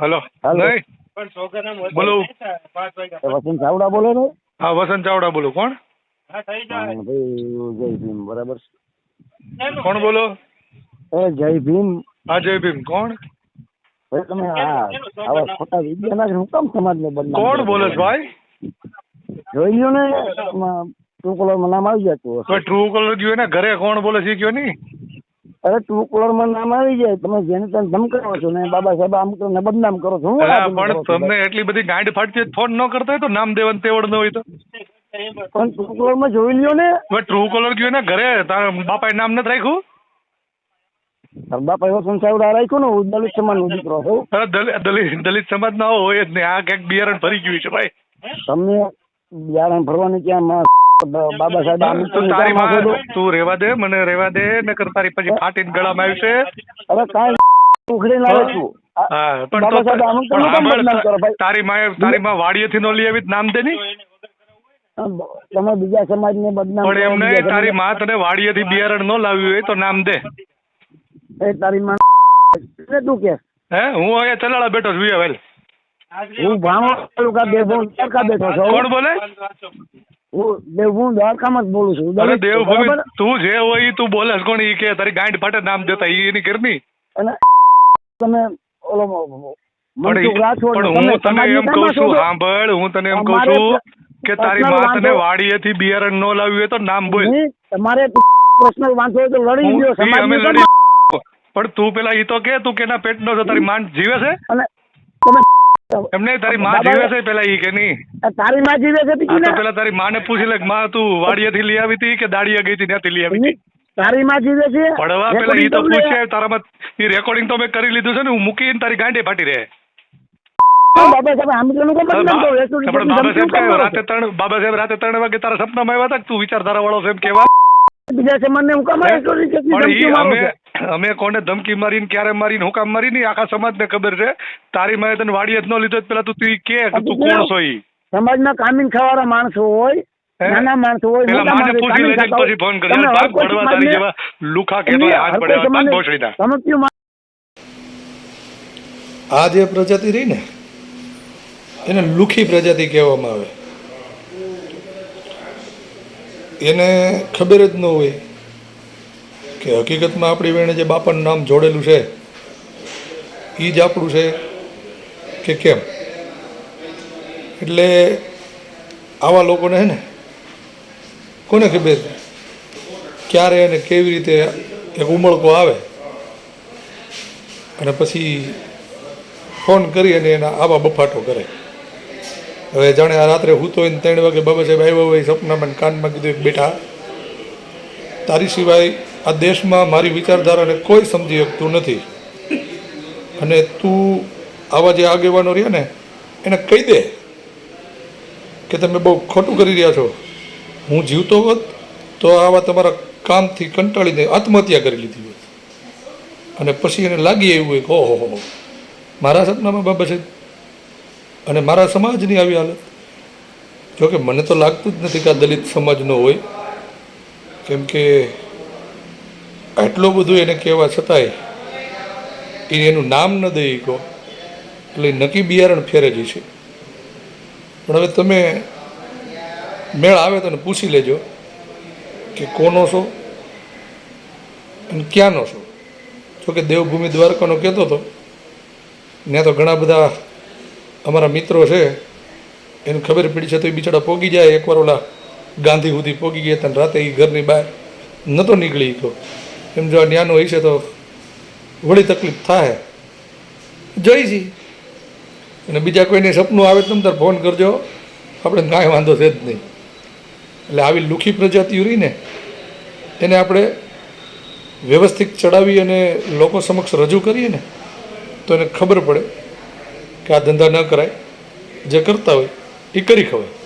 Hello. Hello. બોલો. વસંત ચાવડા બોલો ને હા વસંત ચાવડા બોલો. કોણ? જય. ભીમ બરાબર કોણ બોલો? એ જય ભીમ. હા જય ભીમ. કોણ? ભાઈ તમે આ આવા ખોટા વિદ્યાના હું કામ સમાજને બદનામ કોણ બોલો છો? બોલે છે ભાઈ? જોઈ લ્યો ને ટ્રુ કલરમાં નામ આવી જતું ટ્રુ કોલર ગયું ને ઘરે કોણ બોલે છે કયો નહીં? અરે ટુ કલરમાં નામ આવી જાય. તમે જેને તેને ધમકાવો છો ને બાબા સાહેબ આમ કરો ને બદનામ કરો છો. હું પણ તમને એટલી બધી ગાંઠ ફાટતી ફોન ન કરતા હોય તો નામ દેવાનું તેવડ ન હોય તો. પણ ટુ કલરમાં જોઈ લ્યો ને. હવે ટ્રુ કોલર ગયું ને ઘરે? તારા બાપાએ નામ નથી રાખ્યું? બાપા એવો સંસાવડા રાખ્યો ને હું દલિત સમાજનો દીકરો છું. દલિત દલિત સમાજ ના હોય જ નહીં આ ક્યાંક બિયારણ ભરી ગયું છે ભાઈ. તમને બિયારણ ભરવાની ક્યાં માં બાબા સાહેબ આમ તું તારી માં તું રેવા દે મને રેવા દે નકર તારી પછી ફાટીને ગળામાં આવશે. અરે કાઈ ઉખડી લાવે છું. હા પણ કરો તારી માએ તારી માં વાડીએથી નો લઈ આવી નામ દે તમે બીજા સમાજને બદનામ પણ કરો, એમ બીજા નહીં તારી સમાજ- માં તને વાડીએથી બિયારણ ન લાવ્યું હોય તો નામ દે. એ તારી માં ને તું કે. હે હું અહીંયા ચલાડા બેઠો છું વેલ હું ભાણો તાલુકા બેઠો છું. કોણ બોલે? હું દેવભૂમ દ્વારકામાં જ બોલું છું. અરે દેવભૂમિ તું જે હોય તું બોલે કોણ? ઈ કે તારી ગાંઠ ફાટે નામ દેતા ઈ એની કરની અને તમે ઓલો પણ હું તને એમ કહું છું સાંભળ હું તને એમ કહું છું કે તારી વાત ને વાડીએ થી વાડીએથી બિયારણ ન લાવ્યું હોય તો નામ બોલ. તમારે પર્સનલ વાંધો હોય તો લડી ગયો કામ પણ તું પેલા ઈ તો કે તું કેના પેટ નો તારી માન જીવે છે? અને તમે એમ નહીં તારી માં જીવે છે પેલા ઈ કે નહીં? તારી માં જીવે છે બીજી તો પેલા તારી માને પૂછી લે કે માં તું વાડીએથી લઈ આવી હતી કે દાડીએ ગઈ હતી ત્યાંથી લઈ આવી હતી તારી માં જીવે છે? પડવા પેલા ઈ તો પૂછે તારામાં ઈ રેકોર્ડિંગ તો મેં કરી લીધું છે ને હું મૂકીને તારી ગાંડે ફાટી રહે. બાબા સાહેબ રાતે ત્રણ બાબા સાહેબ રાતે ત્રણ વાગે તારા સપનામાં આવ્યા હતા તું વિચારધારા વાળો સાહેબ કેવા બીજા સમાજને હું કામ ઈ ધમકીઓ અમે કોને ધમકી મારીને ક્યારે મારીને હું કામ મારીને આખા સમાજને ખબર છે? તારી માએ તને વાડી જ ન લીધો પેલા તું તું કે તું કોણ છો ઈ? સમાજમાં કામીન ખાવાના માણસો હોય નાના માણસો હોય મોટા માણસો કામીન ખાતા પછી ફોન કરજે તમે પાક હર કોઈ પડવા તારી જેવા લુખા કે એમની હાથ ભોસડીના. આ જે પ્રજાતિ રહી ને એને લુખી પ્રજાતિ કહેવામાં આવે. એને ખબર જ ન હોય કે હકીકતમાં આપણી વેણે જે બાપાનું નામ જોડેલું છે એ જ આપણું છે કે કેમ? એટલે આવા લોકોને હે ને, કોને ખબર ક્યારે અને કેવી રીતે એક ઉમળકો આવે? અને પછી ફોન કરી અને એના આવા બફાટો કરે. હવે જાણે આ રાત્રે હું તો એને ત્રણ વાગે બાબા સાહેબ આવ્યા હોય, સપનામાં કાનમાં કીધું એક બેટા, તારી સિવાય આ દેશમાં મારી વિચારધારાને કોઈ સમજી શકતું નથી. અને તું આવા જે આગેવાનો રહ્યા ને, એને કહી દે કે તમે બહુ ખોટું કરી રહ્યા છો. હું જીવતો હોત તો આવા તમારા કામથી કંટાળીને આત્મહત્યા કરી લીધી હોત. અને પછી એને લાગી એવું હોય કે ઓહો મારા સપનામાં બાબા છે અને મારા સમાજની આવી હાલત. જોકે મને તો લાગતું જ નથી કે આ દલિત સમાજનો હોય. કેમ કે આટલું બધું એને કહેવા છતાંય એ એનું નામ ન દઈ કહો એટલે નક્કી બિયારણ ફેરે જ છે. પણ હવે તમે મેળ આવે તો પૂછી લેજો કે કોનો છો અને ક્યાંનો છો. જોકે દેવભૂમિ દ્વારકાનો કહેતો હતો ત્યાં તો ઘણા બધા અમારા મિત્રો છે, એને ખબર પડી છે તો એ બિચારા પોગી જાય એકવાર ઓલા ગાંધી સુધી પોગી ગયા હતા રાતે એ ઘરની બહાર નહોતો નીકળી તો એમ જો આ ન્યાનો હશે તો વળી તકલીફ થાય. જઈશી અને બીજા કોઈને સપનું આવે તો તાર ફોન કરજો. આપણે કાંઈ વાંધો છે જ નહીં. એટલે આવી લુખી પ્રજાતિઓ રહી ને, એને આપણે વ્યવસ્થિત ચડાવી અને લોકો સમક્ષ રજૂ કરીએ ને, તો એને ખબર પડે. કે આ ધંધા ન કરાય જે કરતા હોય એ કરી ખવાય.